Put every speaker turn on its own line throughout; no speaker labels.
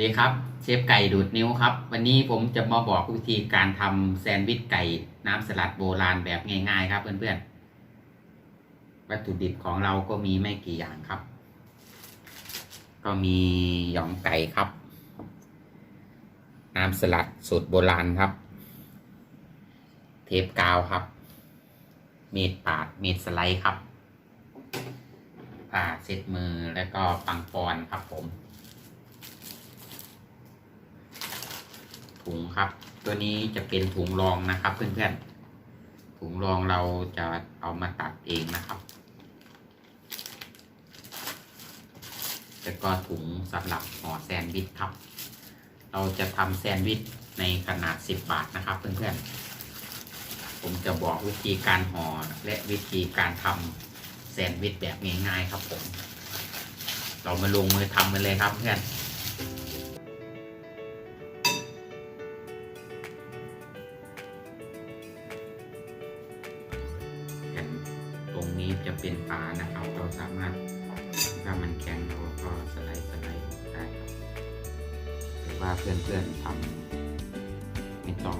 ดีครับเชฟไก่ดูดนิ้วครับ วันนี้ผมจะมาบอกวิธีการทำแซนด์วิชไก่น้ำสลัดโบราณแบบง่าย ๆ ครับเพื่อนๆวัตถุดิบของเราก็มีไม่กี่อย่างครับ ก็มีหยองไก่ครับ น้ำสลัดสูตรโบราณครับ เทปกาวครับเม็ดปาดเม็ดสไลด์ครับผ้าเช็ดมือแล้วก็ปังปอนครับผม ถุงครับ ตัวนี้จะเป็นถุงรองนะครับ เพื่อนๆ ถุงรองเราจะเอามาตัดเองนะครับแล้วก็ถุงสำหรับห่อแซนด์วิชครับ เราจะทำแซนด์วิชในขนาด 10 บาทนะครับ เพื่อนๆ ผมจะบอกวิธีการห่อและวิธีการทำแซนด์วิชแบบง่ายๆครับผม เรามาลงมือทำกันเลยครับเพื่อน งนี้จะเป็นฝานะครับ เราสามารถถ้ามันแข็งเราก็สไลด์สไลด์ได้ครับหรือว่าเพื่อนๆทำไม่ต้อง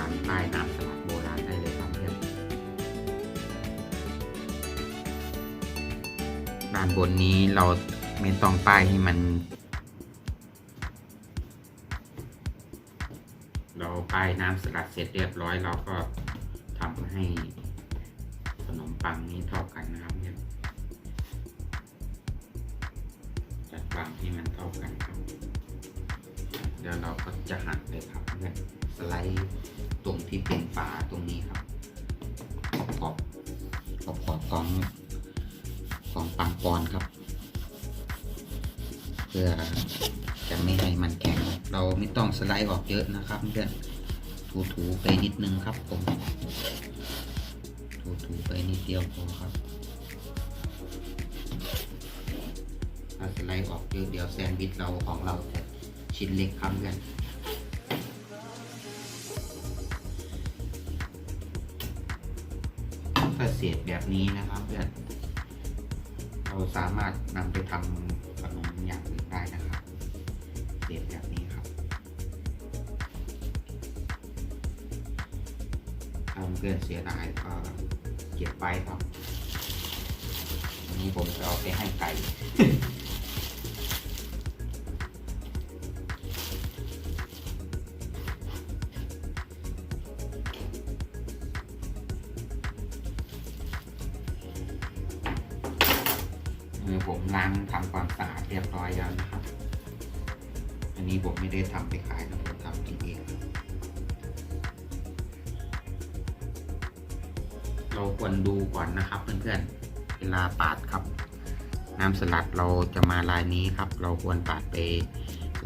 ารป้ายน้ำสลัดโบราณได้เลยครับเพื่อนด้านบนนี้เราไม่ต้องป้ายให้มัน เราป้ายน้ำสลัดเสร็จเรียบร้อยเราก็ทำให้ขนมปังนี้เท่ากันนะครับเพื่อนจัดวางให้มันเท่ากันครับ เดี๋ยวเราก็จะหั่นเลยครับเพื่อนสไลด์ตรงที่เป็นฝาตรงนี้ครับขอบขอบขอบขอบของของปังปอนครับ เพื่อจะไม่ให้มันแข็ง เราไม่ต้องสไลด์ออกเยอะนะครับเพื่อนถูๆไปนิดนึงครับผมถูๆไปนิดเดียวพอครับถ้าสไลด์ออกเยอะเดี๋ยวแซนด์วิชเราของเราจะ ชิ้นเล็กครับเพื่อนถ้าเศษแบบนี้นะครับเพื่อนเราสามารถนำไปทำขนมอย่างอื่นได้นะครับเศษแบบนี้ครับถ้าเพื่อนเสียดายก็เก็บไว้ครับอันนี้ผมจะเอาไปให้ไก่ ผมล้างทำความสะอาดเรียบร้อยแล้วนะครับ อันนี้ผมไม่ได้ทำไปขายนะผมทำกินเอง เราควรดูก่อนนะครับเพื่อนๆ เวลาปาดครับ น้ำสลัดเราจะมาลายนี้ครับ เราควรปาดไป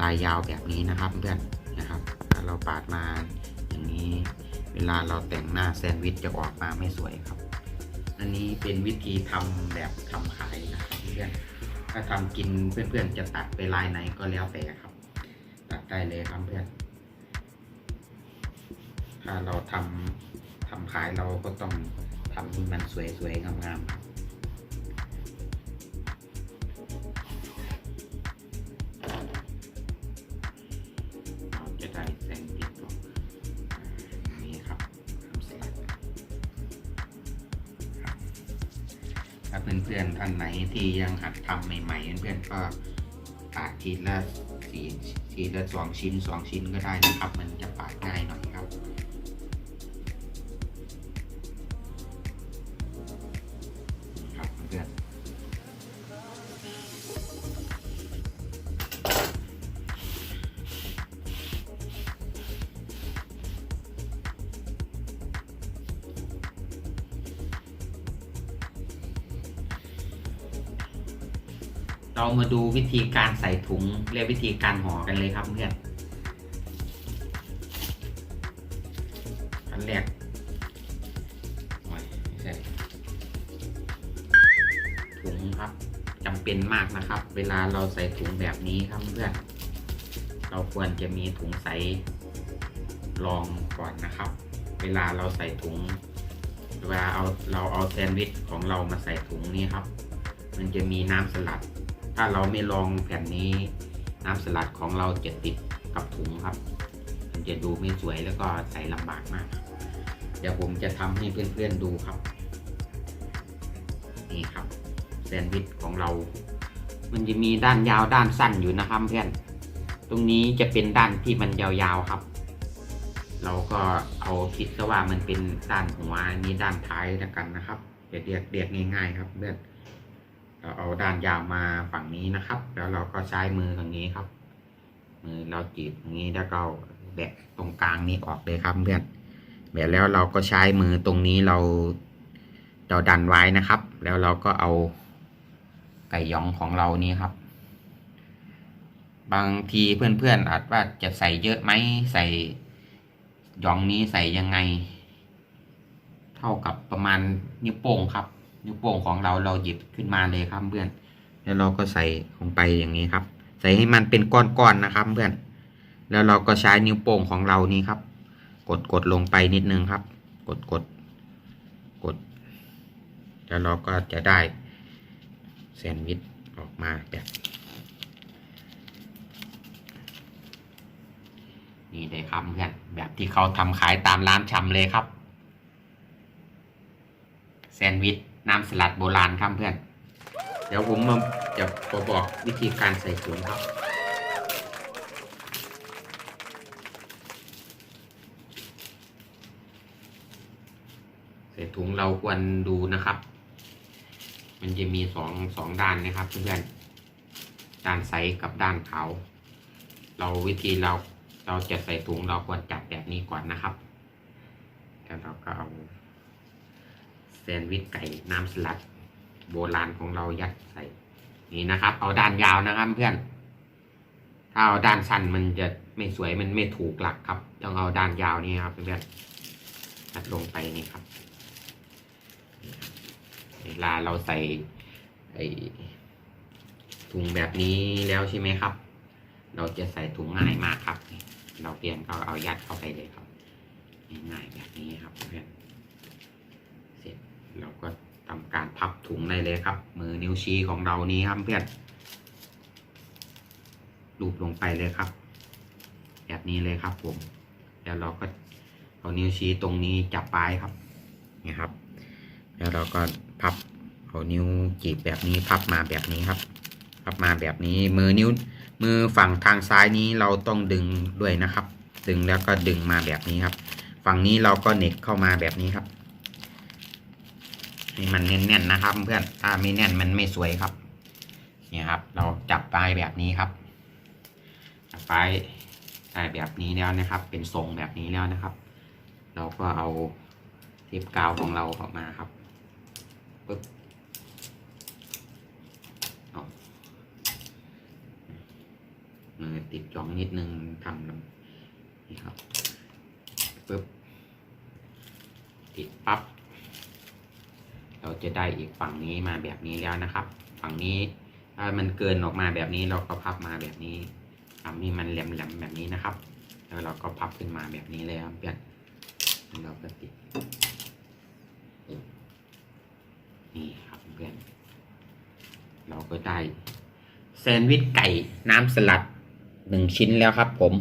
ลายยาวแบบนี้นะครับเพื่อนนะครับถ้าเราปาดมาอย่างนี้ เวลาเราแต่งหน้าแซนด์วิชจะออกมาไม่สวยครับ อันนี้เป็นวิธีทำแบบทำขายนะครับเพื่อนถ้าทำกินเพื่อนๆจะตัดไปลายไหนก็แล้วแต่ครับ ตัดได้เลยครับเพื่อน ถ้าเราทำทำขายเราก็ต้องทำให้มันสวยๆงามๆครับ เพื่อนๆท่านไหนที่ยังหัดทำใหม่ ๆ เพื่อนๆก็ปาดทีละสี่ทีละสองชิ้นสองชิ้นก็ได้นะครับ มันจะปาดง่ายหน่อยครับครับ เรามาดูวิธีการใส่ถุงและวิธีการห่อกันเลยครับเพื่อนอันแรกถุงครับจำเป็นมากนะครับ เวลาเราใส่ถุงแบบนี้ครับเพื่อนเราควรจะมีถุงใสรองก่อนนะครับ เวลาเราใส่ถุง เวลาเอาเราเอาแซนด์วิชของเรามาใส่ถุงนี่ครับ มันจะมีน้ำสลัด ถ้าเราไม่ลองแผ่นนี้น้ำสลัดของเราจะติดกับถุงครับ มันจะดูไม่สวยแล้วก็ใส่ลำบากมาก เดี๋ยวผมจะทำให้เพื่อนๆดูครับ นี่ครับแซนด์วิชของเรา มันจะมีด้านยาวด้านสั้นอยู่นะครับเพื่อน ตรงนี้จะเป็นด้านที่มันยาวๆครับ เราก็เอาคิดซะว่ามันเป็นด้านหัวนี้ด้านท้ายแล้วกันนะครับเรียกเรียกเรียกง่าย ๆ ครับเพื่อน เราเอาด้านยาวมาฝั่งนี้นะครับ แล้วเราก็ใช้มือตรงนี้ครับ มือเราจีบตรงนี้แล้วก็แบะตรงกลางนี้ออกเลยครับเพื่อนแบะแล้วเราก็ใช้มือตรงนี้เราเราดันไว้นะครับ แล้วเราก็เอาไก่ยองของเรานี้ครับ บางทีเพื่อนๆอาจว่าจะใส่เยอะไหมใส่ยองนี้ใส่ยังไง เท่ากับประมาณนิ้วโป้งครับ นิ้วโป้งของเราเราหยิบขึ้นมาเลยครับเพื่อน แล้วเราก็ใส่ลงไปอย่างนี้ครับ ใส่ให้มันเป็นก้อนๆนะครับเพื่อน แล้วเราก็ใช้นิ้วโป้งของเรานี่ครับ กดกดลงไปนิดนึงครับ กดกดกด แล้วเราก็จะได้แซนด์วิชออกมาแบบนี่เลยครับเพื่อนแบบที่เขาทำขายตามร้านชำเลยครับ แซนด์วิช น้ำสลัดโบราณครับเพื่อน เดี๋ยวผมมาจะบอกวิธีการใส่ถุงครับ ใส่ถุงเราควรดูนะครับ มันจะมีสองสองด้านนะครับเพื่อนด้านใสกับด้านขาว เราวิธีเราเราจะใส่ถุงเราควรจับแบบนี้ก่อนนะครับ แล้วเราก็เอา แซนด์วิชไก่น้ำสลัด โบราณของเรายัดใส่ นี่นะครับ เอาด้านยาวนะครับเพื่อน ถ้าเอาด้านสั้นมันจะไม่สวยมันไม่ถูกหลักครับ ต้องเอาด้านยาวนี่ครับเพื่อนๆยัดลงไปนี่ครับ เวลาเราใส่ไอถุงแบบนี้แล้วใช่ไหมครับ เราจะใส่ถุงง่ายมากครับ เราเปลี่ยนก็เอายัดเข้าไปเลยครับ ง่ายๆแบบนี้ครับเพื่อน เราก็ทำการพับถุงได้เลยครับ มือนิ้วชี้ของเรานี้ครับเพื่อนลูบลงไปเลยครับ แบบนี้เลยครับผม แล้วเราก็เอานิ้วชี้ตรงนี้จับปลายครับนี่ครับ แล้วเราก็พับเอานิ้วจีบแบบนี้พับมาแบบนี้ครับ พับมาแบบนี้มือนิ้ว มือฝั่งทางซ้ายนี้เราต้องดึงด้วยนะครับ ดึงแล้วก็ดึงมาแบบนี้ครับ ฝั่งนี้เราก็เน็บเข้ามาแบบนี้ครับ ให้มันแน่นๆนะครับ เพื่อนถ้าไม่แน่นมันไม่สวยครับเนี่ยครับ เราจับปลายแบบนี้ครับจับปลายได้แบบนี้แล้วนะครับ เป็นทรงแบบนี้แล้วนะครับ เราก็เอาเทปกาวของเราออกมาครับปึ๊บเอามือติดจ้องนิดนึงทำนี่ครับปึ๊บติดปั๊บ เราจะได้อีกฝั่งนี้มาแบบนี้แล้วนะครับ ฝั่งนี้ถ้ามันเกินออกมาแบบนี้เราก็พับมาแบบนี้ทำให้มันแหลมๆแบบนี้นะครับ แล้วเราก็พับขึ้นมาแบบนี้เลยครับเพื่อนเราก็ติดนี่ครับเพื่อนเราก็ได้แซนด์วิชไก่น้ำสลัดหนึ่งชิ้นแล้วครับผม